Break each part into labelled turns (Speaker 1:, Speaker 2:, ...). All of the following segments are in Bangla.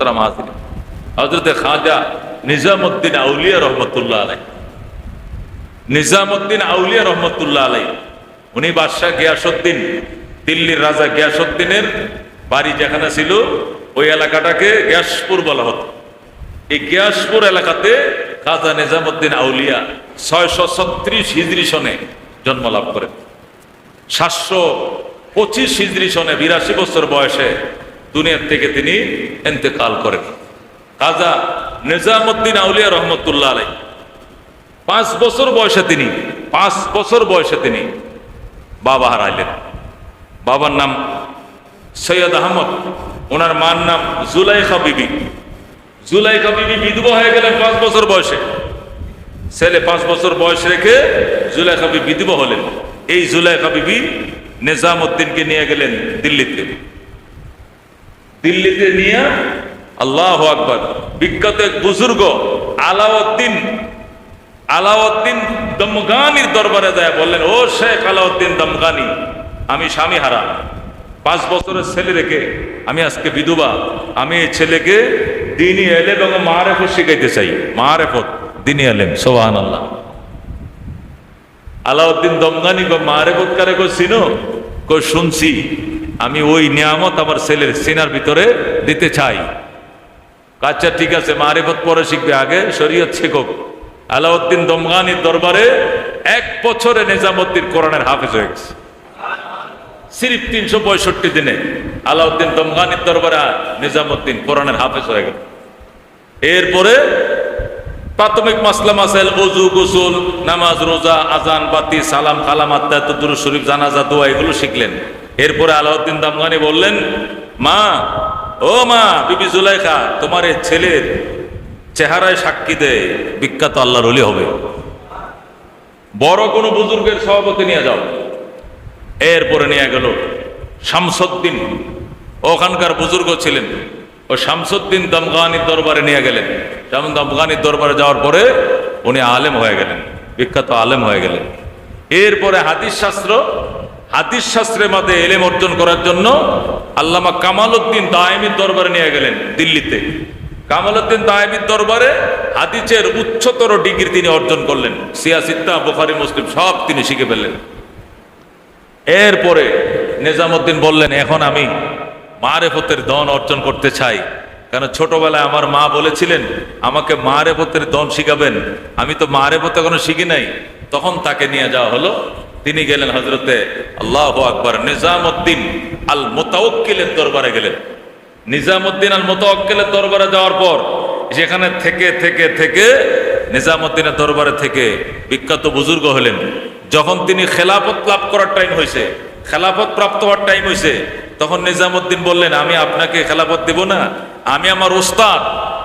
Speaker 1: হাজির হজরতে খাজা নিজামুদ্দিন আউলিয়া রহমতুল্লাহ আলাই। নিজামুদ্দিন আউলিয়া রহমতুল্লাহ আলাই, উনি বাদশাহ গিয়াসুদ্দিন দিল্লির রাজা গিয়াসুদ্দিনের বাড়ি যেখানে ছিল, ওই এলাকাটাকে গ্যাসপুর বলা হতো। এই গিয়াসপুর এলাকাতে খাজা নিজামুদ্দিন আউলিয়া ছয়শো ছত্রিশ হিজরি সনে জন্ম লাভ করেন। সাতশো পঁচিশ হিজরি সনে বিরাশি বছর বয়সে দুনিয়ার থেকে তিনি এন্তেকাল করেন। খাজা নিজামুদ্দিন আউলিয়া রহমতুল্লাহ আলাই। পাঁচ বছর বয়সে তিনি, পাঁচ বছর বয়সে তিনি বাবা হারাইলেন। বাবার নাম সৈয়দ আহমদ, ওনার মার নাম জুলাইখা বিবি। জুলাইখা বিবি বিধবা হয়ে গেলেন পাঁচ বছর বয়সে। ছেলে পাঁচ বছর বয়স রেখে জুলাইখা বিবি বিধবা হলেন। এই জুলাইখা বিবি নিজামুদ্দিনকে নিয়ে গেলেন দিল্লিতে। দিল্লিতে নিয়ে আল্লাহ আকবর। বিখ্যাত এক বুজুর্গ আলাউদ্দিন আলাউদ্দিন দমগানির দরবারে যায়, বললেন, ও শেখ আলাউদ্দিন দমগানি, আমি স্বামী হারা। পাঁচ বছরের ছেলে রেখে আমি আজকে বিধবা। আমি এই ছেলেকে দিনই এলে এবং মারেফত শিখাইতে চাই। মা মারেফত দিনই এলেম সোহান আল্লাহ আলাউদ্দিন দমগানি গো মারেফত কারে গো কো শুনছি। আমি ওই নিয়ামত আমার ছেলের সিনার ভিতরে দিতে চাই। আচ্ছা ঠিক আছে, মারিফত পরে শিখবে আগে, শরীয়ত শেখক। আলাউদ্দিন দমগানির দরবারে এক বছরে নিজামুদ্দিন কোরআনের হাফেজ হয়ে গেছে। সিরিফ তিনশো পঁয়ষট্টি দিনে আলাউদ্দিন দমগানির দরবারে নিজামুদ্দিন কোরআনের হাফেজ হয়ে গেল। এরপরে প্রাথমিক মাসলা মাসাইল অজু গোসল, নামাজ, রোজা আজান বাতি, সালাম কালাম আত্মায়তুর শরীফ, জানাজা, দোয়া, এগুলো শিখলেন। এরপরে আলাউদ্দিন দামগানি বললেন, মা, ও মা, বিবি জুলাইখা, তোমার এই ছেলের চেহারায় সাক্ষী দেয় বিখ্যাত আল্লাহর অলি হবে। বড় কোনো বুজুর্গের সভাপতি নিয়ে যাও। এরপরে নিয়ে গেল শামসুদ্দিন। ওখানকার বুজুর্গ ছিলেন। ও শামসুদ্দিন দমগানির দরবারে নিয়ে গেলেন। যেমন দমগানির দরবারে যাওয়ার পরে উনি আলেম হয়ে গেলেন, বিখ্যাত আলেম হয়ে গেলেন। এরপরে হাদিস শাস্ত্র হাদিস শাস্ত্রের মধ্যে এলেম অর্জন করার জন্য আল্লামা কামাল উদ্দিন দায়েমির দরবারে নিয়ে গেলেন দিল্লিতে। কামাল উদ্দিন দায়েমির দরবারে হাদিসের উচ্চতর ডিগ্রি তিনি অর্জন করলেন। সিয়াসিদ্দা বুখারি, মুসলিম সব তিনি শিখে ফেললেন। এরপরে নিজামুদ্দিন বললেন, এখন আমি মারেফতের দন অর্জন করতে চাই। কেন ছোটবেলায় আমার মা বলেছিলেন, আমাকে মারেফতের দন শিখাবেন। আমি তো মারেফত এখনও শিখি নাই। তখন তাকে নিয়ে যাওয়া হলো তিনি গেলেন হজরতে আল্লাহ আকবর নিজামুদ্দিন আল মোতাউক্কিলের দরবারে গেলেন। নিজামুদ্দিন আল মোতাউক্কিলের দরবারে যাওয়ার পর সেখানে থেকে থেকে থেকে নিজামুদ্দিনের দরবারে থেকে বিখ্যাত বুজুর্গ হলেন। যখন তিনি খেলাফত লাভ করার টাইম হয়েছে খেলাফত প্রাপ্ত হওয়ার টাইম হয়েছে তখন নিজামুদ্দিন বললেন, আমি আপনাকে খেলাফত দেব না, আমি আমার ওস্তাদ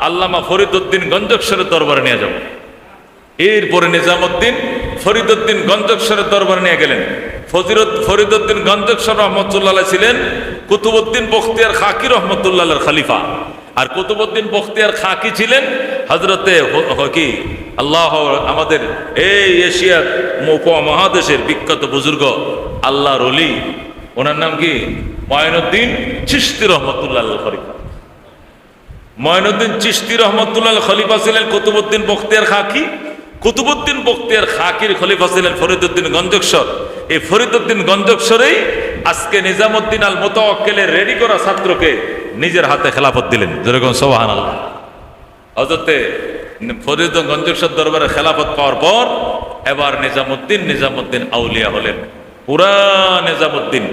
Speaker 1: আল্লামা ফরিদুদ্দিন গঞ্জকেশ্বরের দরবারে নিয়ে যাব। এরপরে নিজামুদ্দিন ফরিদুদ্দিন গঞ্জকেশ্বরের দরবারে নিয়ে গেলেন। ফজিরত ফরিদুদ্দিন গঞ্জকেশ্বর রহমতুল্লাহ ছিলেন কুতুবুদ্দিন বখতিয়ার খাকি রহমতুল্লাহ খালিফা। আর কুতুবুদ্দিন বখতিয়ার খাকি ছিলেন হজরতে হকি আল্লাহ আমাদের এই এশিয়ার মহাদেশের বিখ্যাত বুজুর্গ আল্লাহ রলি ওনার নাম কি? ময়নুদ্দিন চিস্তি রহমতুল্লাহ খলিফা। ময়নুদ্দিন চিস্তি রহমতুল্লাহ খলিফা ছিলেন কুতুবুদ্দিন বখতিয়ার খাকি। কুতুবুদ্দিন বখতিয়ার খাকির খলিফা ছিলেন ফরিদুদ্দিন গঞ্জকেশ্বর এই ফরিদুদ্দিন গঞ্জকেশ্বরেই আজকে নিজামুদ্দিন আল মোতাক্কেলের রেডি করা ছাত্রকে নিজের হাতে খেলাফত দিলেন। যেরকম সোহান আল্লাহ হজরতে ফরিদুদ্দিন গঞ্জকেশ্বর দরবারে খেলাফত পাওয়ার পর এবার নিজামুদ্দিন নিজামুদ্দিন আউলিয়া হলেন। পুরা নিজামুদ্দিন।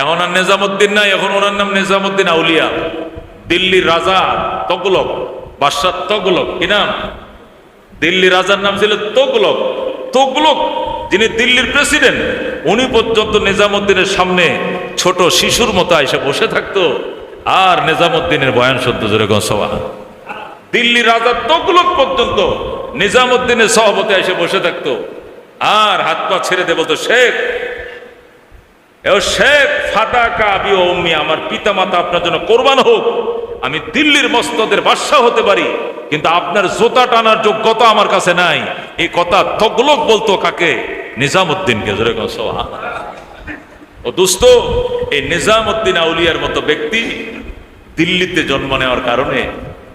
Speaker 1: এখন আর নিজামুদ্দিন নাই, এখন ওনার নাম নিজামুদ্দিন আউলিয়া। দিল্লির রাজা তগলক বাদশাহ তগলক কি নাম? দিল্লি রাজার নাম ছিল তোগলক তোগলক যিনি দিল্লির প্রেসিডেন্ট উনি পর্যন্ত নিজামুদ্দিনের সামনে ছোট শিশুর মতো এসে বসে থাকতো। আর নিজামুদ্দিনের বয়ান সদ্য যেরকম সভা দিল্লি রাজার তোগলক পর্যন্ত নিজামুদ্দিনের সভাপতি এসে বসে থাকতো। আর হাত পা ছেড়ে দেবো তো শেখ, এও শেখ ফাতাকা আবি ও উম্মি, আমার পিতা মাতা আপনার জন্য কোরবান হোক। আমি দিল্লির মস্তদের বাদশাহ হতে পারি। কিন্তু আপনার জোতা টানার যোগ্যতা আমার কাছে নাই। এই কথা তগলক বলতো কাকে? নিজামুদ্দিনকে ও দুস্ত এই নিজামুদ্দিন আউলিয়ার মতো ব্যক্তি দিল্লিতে জন্ম নেওয়ার কারণে,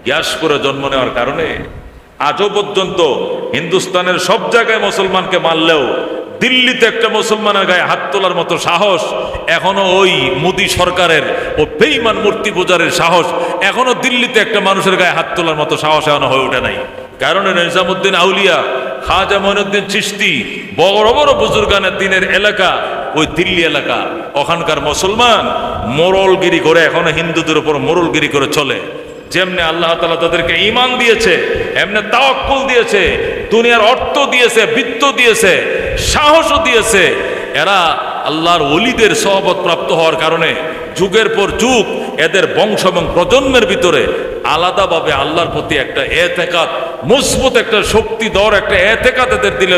Speaker 1: ইয়াসপুরে জন্ম নেওয়ার কারণে, আজও পর্যন্ত হিন্দুস্তানের সব জায়গায় মুসলমানকে মারলেও দিল্লিতে একটা মুসলমানের গায়ে হাত তোলার মতো সাহস, এখনও ওই মোদী সরকারের ও বেইমান মূর্তি পূজারের সাহস, এখনও দিল্লিতে একটা মানুষের গায়ে হাত তোলার মতো সাহস এখনও হয়ে ওঠে নাই। কারণ নিজামুদ্দিন আউলিয়া, খাজা মঈনুদ্দিন চিস্তি বড় বড় বুজুর্গানের দিনের এলাকা, ওই দিল্লি এলাকা। ওখানকার মুসলমান মোরলগিরি করে, এখনও হিন্দুদের উপর মোরলগিরি করে চলে। যেমনি আল্লাহ তালা তাদেরকে ইমান দিয়েছে, এমনি তাওয়াক্কুল দিয়েছে, দুনিয়ার অর্থ দিয়েছে, বৃত্ত দিয়েছে। সাহসও দিয়েছে। এরা আল্লাহর অলিদের সহবত প্রাপ্ত হওয়ার কারণে যুগের পর যুগ এদের বংশ এবং প্রজন্মের ভিতরে আলাদাভাবে আল্লাহর প্রতি একটা এতেকাত, মজবুত একটা শক্তি, দর, একটা এতেকাত এদের দিলে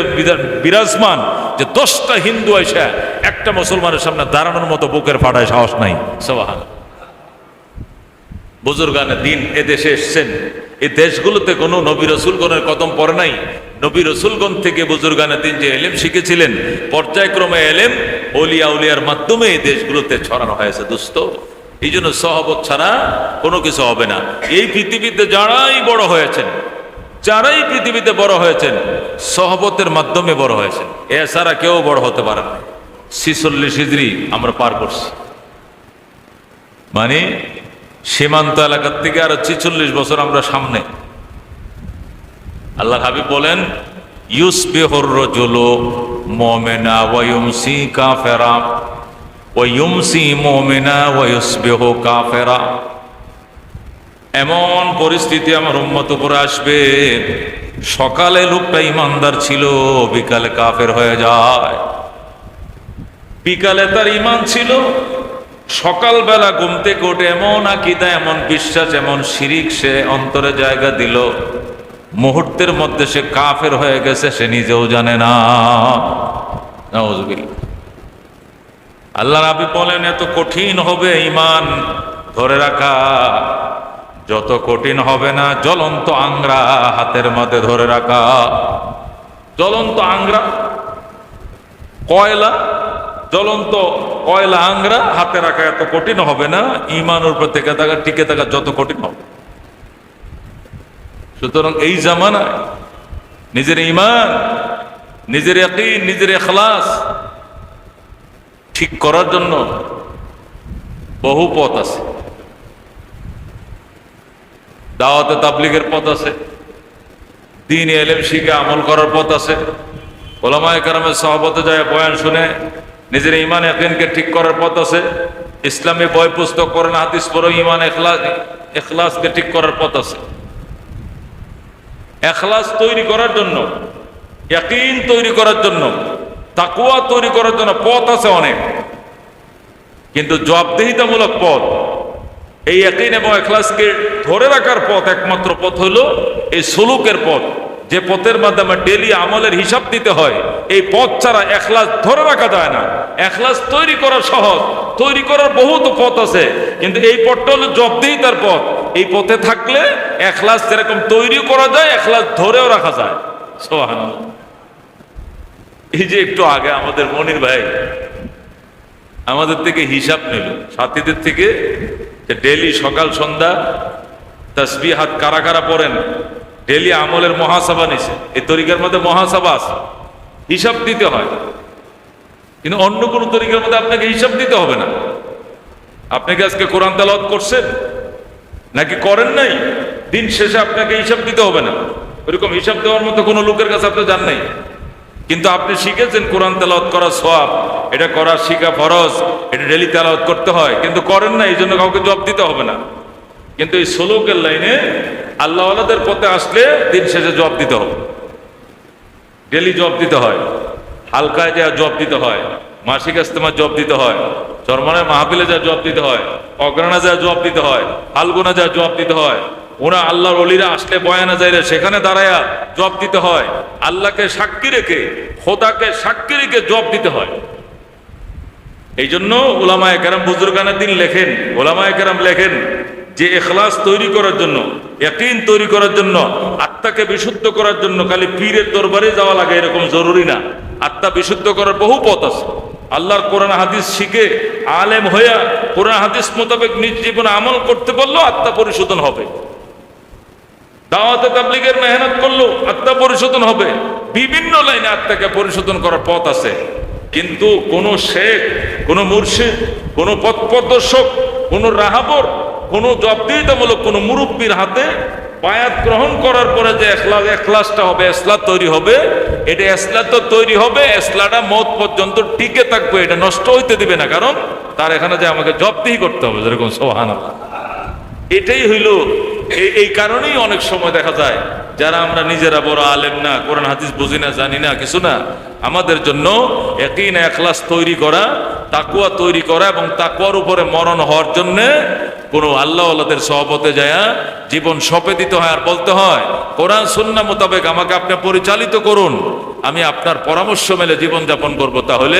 Speaker 1: বিরাজমান যে দশটা হিন্দু এসে একটা মুসলমানের সামনে দাঁড়ানোর মতো বুকের ফাটায় সাহস নাই। সবাহান বুজুর্গানে দিন এদেশে দেশে এসছেন। এই দেশগুলোতে কোনো নবী রসুলগণের কদম পড়ে নাই। নবী রসুলগঞ্জ থেকে বুজুর্গানে দিন যে এলেম শিখেছিলেন, পর্যায়ক্রমে এলেম অলিয়া উলিয়ার মাধ্যমে এই দেশগুলোতে ছড়ানো হয়েছে, দুস্থ। এই জন্য সহবত ছাড়া কোনো কিছু হবে না। এই পৃথিবীতে যারাই বড় হয়েছেন, যারাই পৃথিবীতে বড় হয়েছেন, সহবতের মাধ্যমে বড় হয়েছেন। এছাড়া কেউ বড় হতে পারে না। ছিচল্লিশ হিজড়ি আমরা পার করছি। মানে সীমান্ত এলাকার থেকে আরও ছিচল্লিশ বছর আমরা সামনে। আল্লাহ হাবিব বলেন, ইউসবেহর রজুলো মোমেনা ওয়ুমসি কাফেরা ওয়ুমসি মোমেনা ওয়ুসবেহ কাফেরা। এমন পরিস্থিতি আমার উম্মত উপরে আসবে, সকালে লোকটা ইমানদার ছিল, বিকালে কাফের হয়ে যায়। বিকালে তার ইমান ছিল, সকালবেলা ঘুম উঠে এমন আকিদা, এমন বিশ্বাস, এমন শিরিক সে অন্তরে জায়গা দিল। মুহূর্তের মধ্যে সে কাফের হয়ে গেছে, সে নিজেও জানে না। আল্লাহ রাবি বলেন, এত কঠিন হবে ইমান ধরে রাখা। যত কঠিন হবে না, জ্বলন্ত আংরা হাতের মধ্যে ধরে রাখা। জ্বলন্ত আংরা, কয়লা, জ্বলন্ত কয়লা আংরা হাতে রাখা এত কঠিন হবে না। ইমানের উপর থেকে থাকা, টিকে থাকা যত কঠিন হবে। সুতরাং এই জামানায় নিজের ইমান নিজের ইয়াকিন, নিজের এখলাস ঠিক করার জন্য বহু পথ আছে। দাওয়াতে তাবলিগের পথ আছে দিন এলেম শিখে আমল করার পথ আছে। ওলামায় কারামের সহবতে যায় বয়ান শুনে নিজের ইমান একিনকে ঠিক করার পথ আছে। ইসলামী বই পুস্তক করেন হাদিস পড়ো ইমান এখলাস এখলাসকে ঠিক করার পথ আছে। এখলাস তৈরি করার জন্য একইন তৈরি করার জন্য তাকুয়া তৈরি করার জন্য পথ আছে অনেক। কিন্তু জবাবদেহিতামূলক পথ, এই একদিন এবং এখলাসকে ধরে রাখার পথ একমাত্র পথ হলো এই সুলুকের পথ। যে পথের মাধ্যমে ডেলি আমলের হিসাব দিতে হয়, এই পথ ছাড়া এখলাস ধরে রাখা যায় না। এখলাস তৈরি করা সহজ, তৈরি করার বহুত পথ আছে, কিন্তু এই পথটা হলো জবদেহিতার পথ। এই পথে থাকলে এখলাস যেরকম তৈরিও করা যায়, এখলাস ধরেও রাখা যায়। সোহান এই যে একটু আগে আমাদের মনির ভাই আমাদের থেকে হিসাব নিল সাথীদের থেকে ডেলি সকাল, সন্ধ্যা তসবি হাত কারা কারা পড়েন ডেলি আমলের মহাসভা নিছে। এই তরিকার মধ্যে মহাসভা আছে। হিসাব দিতে হয়। কিন্তু অন্য কোনো তরিকার মধ্যে আপনাকে হিসাব দিতে হবে না। আপনি কি আজকে কোরআন তালাওয়াত করছেন? নাকি করেন নাই? দিন শেষে আপনাকে হিসাব দিতে হবে না। ওইরকম হিসাব দেওয়ার মতো কোনো লোকের কাছে আপনি যান নাই। কিন্তু আপনি শিখেছেন কোরআন তেলাওয়াত করা সব এটা করা শিখা ফরজ, এটা ডেলি তেলাওয়াত করতে হয়। কিন্তু করেন না এই জন্য কাউকে জব দিতে হবে না। কিন্তু এই সোলোকের লাইনে আল্লাহওয়ালাদের পথে আসলে দিন শেষে জব দিতে হবে। ডেলি জব দিতে হয়। হালকায় যা জব দিতে হয়। মাসিক ইস্তেমা জব দিতে হয়। চরমানের মাহফিলে যা জব দিতে হয় অগ্রাণা যা জব দিতে হয়, ফাল্গুনা যা জব দিতে হয় ওরা আল্লাহর অলিরা আসলে বয়ানা যাইলে সেখানে দাঁড়ায়া জব দিতে হয়। আল্লাহকে সাক্ষী রেখে, খোদাকে সাক্ষী রেখে জব দিতে হয়। এই জন্য ওলামায় কেরাম বুজুর্গানের দিন লেখেন ওলামায় কেরাম লেখেন যে এখলাস তৈরি করার জন্য একদিন তৈরি করার জন্য, আত্মাকে বিশুদ্ধ করার জন্য খালি পীরের দরবারে যাওয়া লাগে এরকম জরুরি না। আত্মা বিশুদ্ধ করার বহু পথ আছে। আল্লাহর কোরআন হাদিস শিখে আলেম হইয়া কোরআন হাদিস মোতাবেক নিজ জীবনে আমল করতে পারল আত্মা পরিশোধন হবে। দাওয়াতে তাবলিগের মেহনত করল আত্মা পরিশোধন হবে। বিভিন্ন লাইনে আত্মাকে পরিশোধন করার পথ আছে। কিন্তু কোন শেখ, কোন মুর্শিদ, কোন পথ প্রদর্শক, কোন রাহাবর, কোন জবাবদিহিতামূলক কোন মুরব্বীর হাতে বায়াত গ্রহণ করার পরে যে এখলাস এখলাসটা হবে এসলা তৈরি হবে, এটা এসলা তো তৈরি হবে, এসলাটা মত পর্যন্ত টিকে থাকবে, এটা নষ্ট হইতে দিবে না। কারণ তার এখানে যে আমাকে জব্দিহি করতে হবে, যেরকম সোহান এটাই হইল, এই- এই কারণেই অনেক সময় দেখা যায়, যারা আমরা নিজেরা বড় আলেম না, কোরআন, হাদিস বুঝি না, জানি না, কিছু না, আমাদের জন্য একই না এখলাস তৈরি করা, তাকুয়া তৈরি করা এবং তাকুয়ার উপরে মরণ হওয়ার জন্যে কোনো আল্লাহ আল্লাহদের সহপতে যায় জীবন সপে দিতে হয় আর বলতে হয়, কোরআন সুন্না মোতাবেক আমাকে আপনি পরিচালিত করুন, আমি আপনার পরামর্শ মেলে জীবন যাপন করব, তাহলে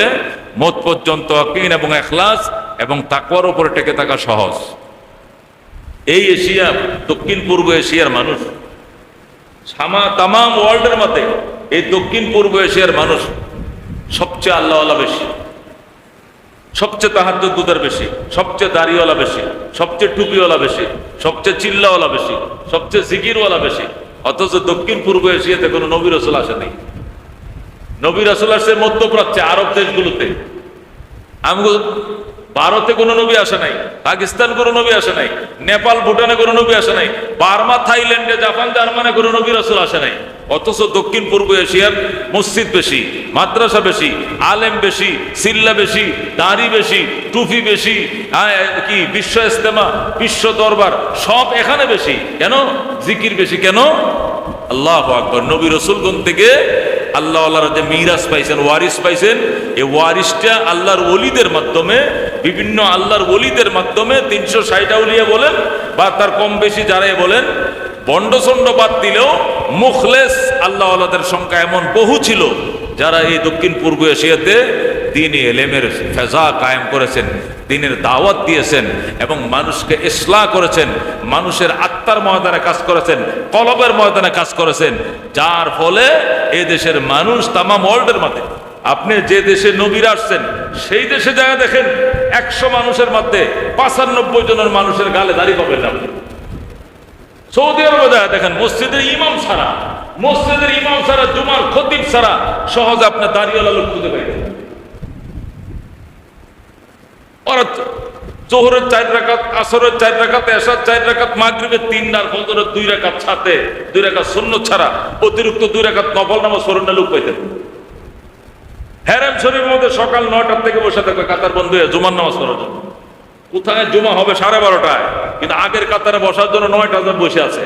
Speaker 1: মত পর্যন্ত, আকিন এবং এখলাস এবং তাকুয়ার উপরে টেকে থাকা সহজ। এই এশিয়া, দক্ষিণ পূর্ব এশিয়ার মানুষ, সামা তাম ওয়ার্ল্ডের মতে, এই দক্ষিণ পূর্ব এশিয়ার মানুষ সবচেয়ে আল্লাহওয়ালা বেশি। সবচেয়ে তাহাজ্জুদ দুধের বেশি, সবচেয়ে দাড়িওয়ালা বেশি, সবচেয়ে টুপিওয়ালা বেশি, সবচেয়ে চিল্লাওয়ালা বেশি, সবচেয়ে জিকিরওয়ালা বেশি। অথচ দক্ষিণ পূর্ব এশিয়াতে কোনো নবী রসুল আসে নেই নবী রসুল আসে মধ্যপ্রাচ্যে, আরব দেশগুলোতে। আমি ভারতে কোনো নবী আসে নাই, পাকিস্তান কোনো নবী আসে নাই, নেপাল, ভুটানে কোনো নবী আসে নাই, বার্মা, থাইল্যান্ডে, জাপান, জার্মানে কোনো নবী রাসূল আসে নাই। অথচ দক্ষিণ পূর্ব এশিয়ার মসজিদ বেশি মাদ্রাসা বেশি আলেম বেশি সিল্লা বেশি দাড়ি বেশি টুপি বেশি আহ, কি বিশ্ব ইস্তেমা বিশ্ব দরবার সব এখানে বেশি। কেন? জিকির বেশি কেন? আল্লাহ আকবর। নবী রসুলগণ থেকে আল্লাহ আল্লাহর যে মিরাজ পাইছেন ওয়ারিস পাইছেন এই ওয়ারিসটা আল্লাহর ওলিদের মাধ্যমে বিভিন্ন আল্লাহর ওলিদের মাধ্যমে তিনশো ষাট আউলিয়া বলেন বা তার কম বেশি যারাই বলেন বন্ডসন্ড বাদ দিলেও মুখলেস আল্লাহ আল্লাহদের সংখ্যা এমন বহু ছিল যারা এই দক্ষিণ পূর্ব এশিয়াতে দিন এলেমের ফেজা কায়েম করেছেন, দিনের দাওয়াত দিয়েছেন এবং মানুষকে ইসলাহ করেছেন, মানুষের আত্মার ময়দানে কাজ করেছেন, কলবের ময়দানে কাজ করেছেন যার ফলে এ দেশের মানুষ তামাম ওয়ার্ল্ডের মধ্যে, আপনি যে দেশে নবীর আসছেন, সেই দেশে যায় দেখেন, একশো মানুষের মধ্যে পাঁচানব্বই জনের মানুষের গালে দাঁড়িয়ে পাবেন আপনি। সৌদি আরবে দেখেন, মসজিদের ইমাম ছাড়া, মসজিদের ইমাম ছাড়া, জুমার খতিব ছাড়া সহজে আপনার দাঁড়িয়েওয়ালা লোক খুঁজে। ওরা জোহরের চার রাকাত, আসরের চার রাকাত এসার চার রাকাত, মাগরিবের তিন আর ফজরের দুই রাকাত সাথে দুই রাকাত শূন্য ছাড়া অতিরিক্ত দুই রাকাত নফল নামাজ সরণ্যা লোক পাইতেন হ্যারেম শরীফের মধ্যে সকাল নয়টার থেকে বসে থাকবে, কাতার বন্ধ জুমার নামাজ করার জন্য কোথায় জুমা হবে? সাড়ে বারোটায়। কিন্তু আগের কাতারে বসার জন্য নয়টা জন বসে আছে।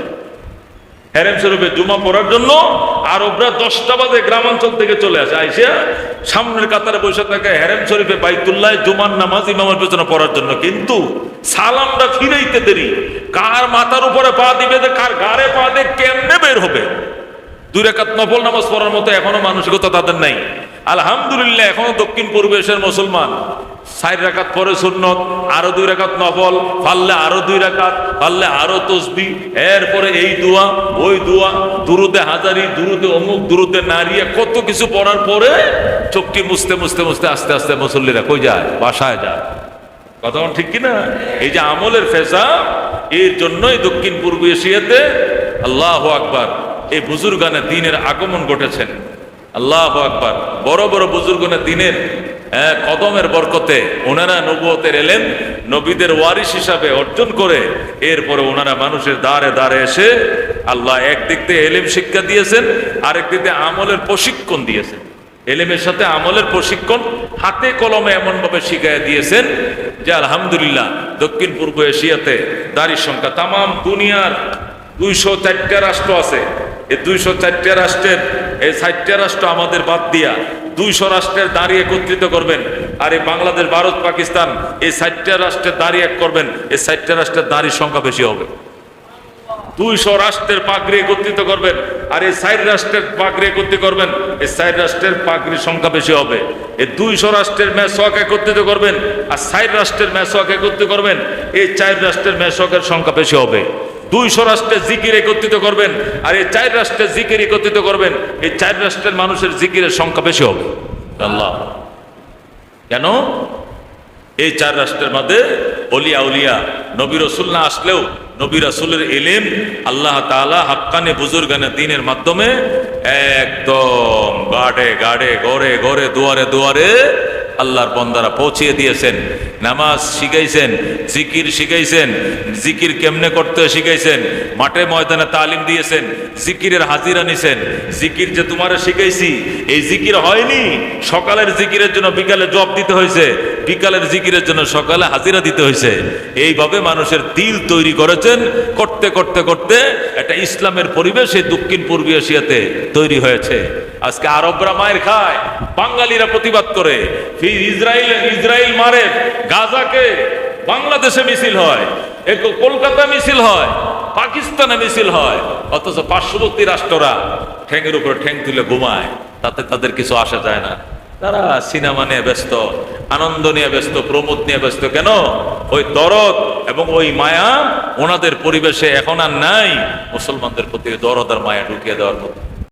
Speaker 1: হেরেম শরীফে জুমা পড়ার জন্য আরবরা দশটা বাজে গ্রামাঞ্চল থেকে চলে আসে। আইসে সামনের কাতারে বসে থাকে হেরেম শরীফে বাইতুল্লাহ জুমার নামাজ ইমামের পেছনে পড়ার জন্য। কিন্তু সালামটা ফিরাইতে দেরি। কার মাথার উপরে পা দিবে কার গাড়ে পা দিয়ে কেমনে বের হবে? দুই রেখাত নফল নামাজ পড়ার মতো এখনও মানসিকতা তাদের নাই। আলহামদুলিল্লাহ, এখনও দক্ষিণ পূর্বেশের মুসলমান। চার রাকাত পরে সুন্নত, আরও দুই রাকাত নফল, পারলে আরও দুই রাকাত, পারলে আরও তসবি। এরপরে এই দোয়া, ওই দোয়া, দুরুদে হাজারি, দুরুদে অমুক, দুরুদে নারিয়া কত কিছু পড়ার পরে চোখটি মুছতে মুছতে মুছতে, আস্তে আস্তে মুসল্লিরা কই যায়? বাসায় যায়। কথা ঠিক কিনা? এই যে আমলের ফেসা, এর জন্যই দক্ষিণ পূর্ব এশিয়াতে আল্লাহ আকবার এই বুজুর্গানে দিনের আগমন ঘটেছেন আল্লাহ আকবার। বড় বড় বুজুর্গনে দিনের হ্যাঁ, কদমের বরকতে ওনারা নবুয়তের এলেন নবীদের ওয়ারিস হিসাবে অর্জন করে এরপরে ওনারা মানুষের দ্বারে দ্বারে এসে আল্লাহ একদিক থেকে এলেম শিক্ষা দিয়েছেন আরেক দিক দিয়ে আমলের প্রশিক্ষণ দিয়েছেন। এলেমের সাথে আমলের প্রশিক্ষণ হাতে কলমে এমন ভাবে শিখাই দিয়েছেন যে আলহামদুলিল্লাহ দক্ষিণ পূর্ব এশিয়াতে দাড়ির সংখ্যা তাম দুনিয়ার দুইশো চারটা রাষ্ট্র আছে। এই দুইশো চারটা রাষ্ট্রের, এই চারটা রাষ্ট্র আমাদের বাদ দিয়া দুইশো রাষ্ট্রের দাঁড়িয়ে একত্রিত করবেন। আর এই বাংলাদেশ, ভারত, পাকিস্তান, এই চারটা রাষ্ট্রের দাঁড়িয়ে এক করবেন, এই চারটা রাষ্ট্রের দাঁড়ির সংখ্যা বেশি হবে। দুইশো রাষ্ট্রের পাগড়ি একত্রিত করবেন, আর এই চার রাষ্ট্রের পাগড়ি একত্রিত করবেন, এই চার রাষ্ট্রের পাগড়ির সংখ্যা বেশি হবে। এই দুইশো রাষ্ট্রের মেসওয়াক একত্রিত করবেন, আর চার রাষ্ট্রের মেসওয়াক একত্রিত করবেন, এই চার রাষ্ট্রের মেসওয়াকের সংখ্যা বেশি হবে। দুইশো রাষ্ট্রের জিকির একত্রিত করবেন আর এই চার রাষ্ট্রের জিকির একত্রিত করবেন, এই চার রাষ্ট্রের মানুষের জিকিরের সংখ্যা বেশি হবে। আল্লাহ। কেন? এই চার রাষ্ট্রের মধ্যে অলিয়া উলিয়া, নবী রসুল না আসলেও নবী রসুলের এলেম আল্লাহ তাআলা হাক্কানে বুজুর্গানে দিনের মাধ্যমে একদম গাড়ে গাড়ে গড়ে গড়ে দুয়ারে দুয়ারে আল্লাহর বন্দারা পৌঁছিয়ে দিয়েছেন। নামাজ শিখাইছেন, জিকির শিখাইছেন, জিকির কেমনে করতে শিখাইছেন, মাঠে ময়দানে তালিম দিয়েছেন, জিকিরের হাজিরা নিছেন। জিকির যে তোমারে শিখাইছি, এই জিকির হয়নি। সকালের জিকিরের জন্য বিকালে জব দিতে হয়েছে, বিকালের জিকিরের জন্য সকালে হাজিরা দিতে হয়েছে। এইভাবে মানুষের দিল তৈরি করেছেন, করতে করতে করতে একটা ইসলামের পরিবেশ এই দক্ষিণ পূর্ব এশিয়াতে তৈরি হয়েছে। আজকে আরবরা মায়ের খায়, বাঙালিরা প্রতিবাদ করে। ইসরায়েল ইসরায়েল মারে, গাজাকে বাংলাদেশে মিছিল হয় কলকাতা মিছিল হয়, পাকিস্তানে মিছিল হয়, অথচ পার্শ্ববর্তী রাষ্ট্ররা ঠ্যাংয়ের উপরে ঠ্যাং তুলে ঘুমায়, তাতে তাদের কিছু আসা যায় না। তারা সিনেমা নিয়ে ব্যস্ত, আনন্দ নিয়ে ব্যস্ত, প্রমোদ নিয়ে ব্যস্ত, কেন? ওই দরদ এবং ওই মায়া ওনাদের পরিবেশে এখন আর নাই। মুসলমানদের প্রতি দরদ আর মায়া ঢুকিয়ে দেওয়ার মতো।